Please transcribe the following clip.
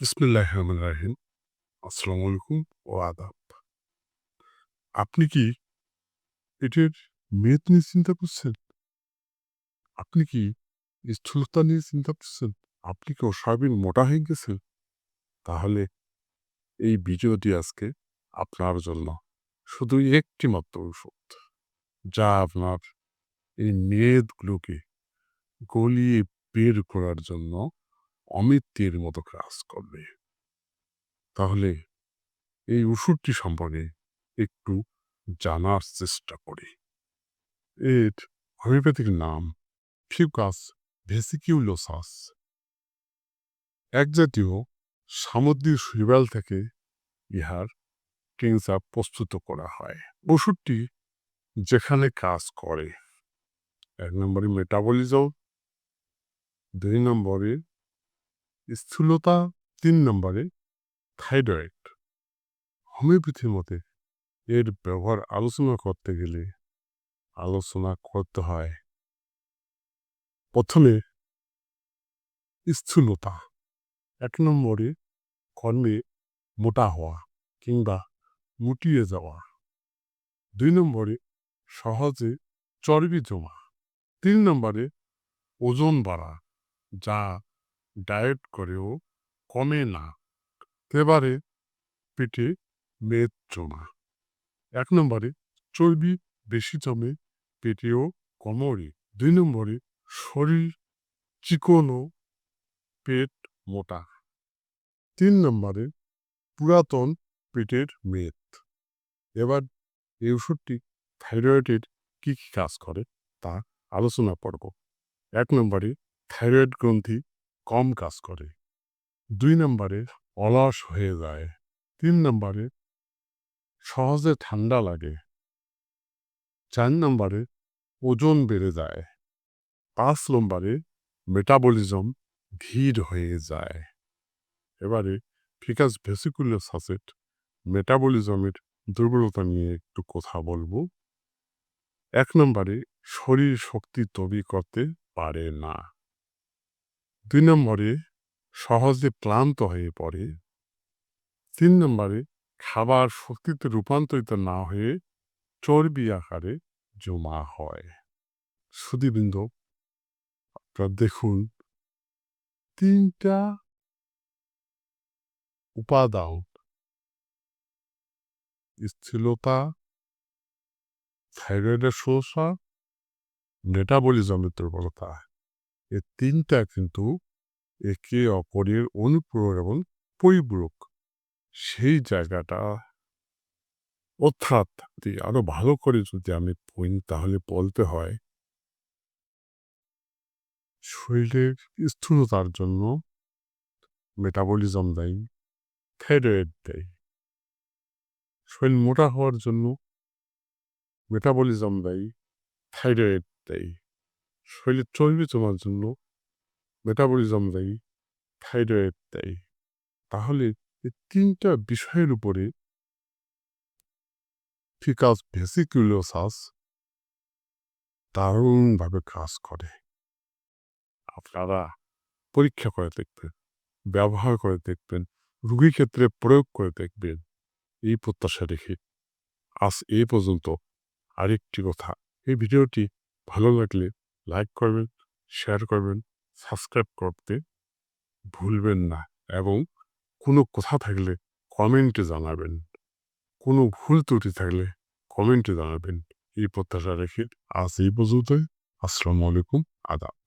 বিসমিল্লাহ রাহিম আসসালামু আলাইকুম ও আদাব। আপনি কি পেটের মেদ নিয়ে চিন্তা করছেন? আপনি কি স্থূলতা নিয়ে চিন্তা করছেন? আপনি কি অস্বাভাবিক মোটা হয়ে গেছেন? তাহলে এই ভিডিওটি আজকে আপনার জন্য শুধু একটি মাত্র ওষুধ যা আপনার এই মেদগুলোকে গলিয়ে বের করার জন্য অমিত্যের মতো কাজ করবে। তাহলে এই ওষুধটি সম্পর্কে একটু জানার চেষ্টা করি। এর হোমিওপ্যাথিক নাম ফিউকাস ভেসিকিউলোসাস এক জাতীয় সামুদ্রিক শৈবাল থেকে ইহার ক্যান্সার প্রস্তুত করা হয়। ওষুধটি যেখানে কাজ করে। এক নম্বরে মেটাবলিজম দুই নম্বরে স্থূলতা তিন নম্বরে থাইরয়েড। হোমিওপ্যাথির মতে এর ব্যবহার আলোচনা করতে গেলে আলোচনা করতে হয়। প্রথমে স্থূলতা এক নম্বরে কর্মে মোটা হওয়া কিংবা মুটিয়ে যাওয়া। দুই নম্বরে সহজে চর্বি জমা। তিন নম্বরে ওজন বাড়া যা ডায়েট করেও কমে না। এবারে পেটে মেদ জমা। এক নম্বরে চর্বি বেশি জমে, পেটেও কমরে। দুই নম্বরে শরীর চিকনো পেট মোটা। তিন নম্বরে পুরাতন পেটের মেদ। এবার এই ওষুধটি থাইরয়েডের কী কী কাজ করে তা আলোচনা করব। এক নম্বরে থাইরয়েড গ্রন্থি কম কাজ করে। দুই নম্বরে অলস হয়ে যায়। তিন নম্বরে সহজে ঠান্ডা লাগে। চার নম্বরে ওজন বেড়ে যায়। পাঁচ নম্বরে মেটাবলিজম ধীর হয়ে যায়। এবারে ফিকাস ভেসিকুলার সাসেট মেটাবলিজমের দুর্বলতা নিয়ে একটু কথা বলব। এক নম্বরে শরীর শক্তি তৈরি করতে পারে না। দুই নম্বরে সহজে ক্লান্ত হয়ে পড়ে। তিন নম্বরে খাবার শক্তিতে রূপান্তরিত না হয়ে চর্বি আকারে জমা হয়। সুদীবৃন্দ আপনারা দেখুন, তিনটা উপাদান স্থূলতা থাইরয়েডের সমস্যা মেটাবলিজমের দুর্বলতা। এ তিনটা কিন্তু একে অপরের অনুপূরক এবং পরিপূরক। সেই জায়গাটা অর্থাৎ আরও ভালো করে যদি আমি পইন তাহলে বলতে হয় শরীরের স্থূলতার জন্য মেটাবলিজম দেয় থাইরয়েড দেয়। শরীর মোটা হওয়ার জন্য মেটাবলিজম দেয় থাইরয়েড দেয়। শরীরে চর্বি জমার জন্য মেটাবলিজম দেয় থাইরয়েড দেয়। তাহলে এই তিনটা বিষয়ের উপরে ফিকাস ভেসিকুলোসাস দারুণভাবে কাজ করে। আপনারা পরীক্ষা করে দেখবেন, ব্যবহার করে দেখবেন রুগীর ক্ষেত্রে প্রয়োগ করে দেখবেন। এই প্রত্যাশা রেখে আজ এ পর্যন্ত আরেকটি কথা। এই ভিডিওটি ভালো লাগলে লাইক করবেন শেয়ার করবেন সাবস্ক্রাইব করতে ভুলবেন না এবং কোনো কথা থাকলে কমেন্টে জানাবেন। কোনো ভুল ত্রুটি থাকলে কমেন্টে জানাবেন। এই প্রত্যাশা রেখে আজ এই পর্যন্ত আসসালামু আলাইকুম, আদাব।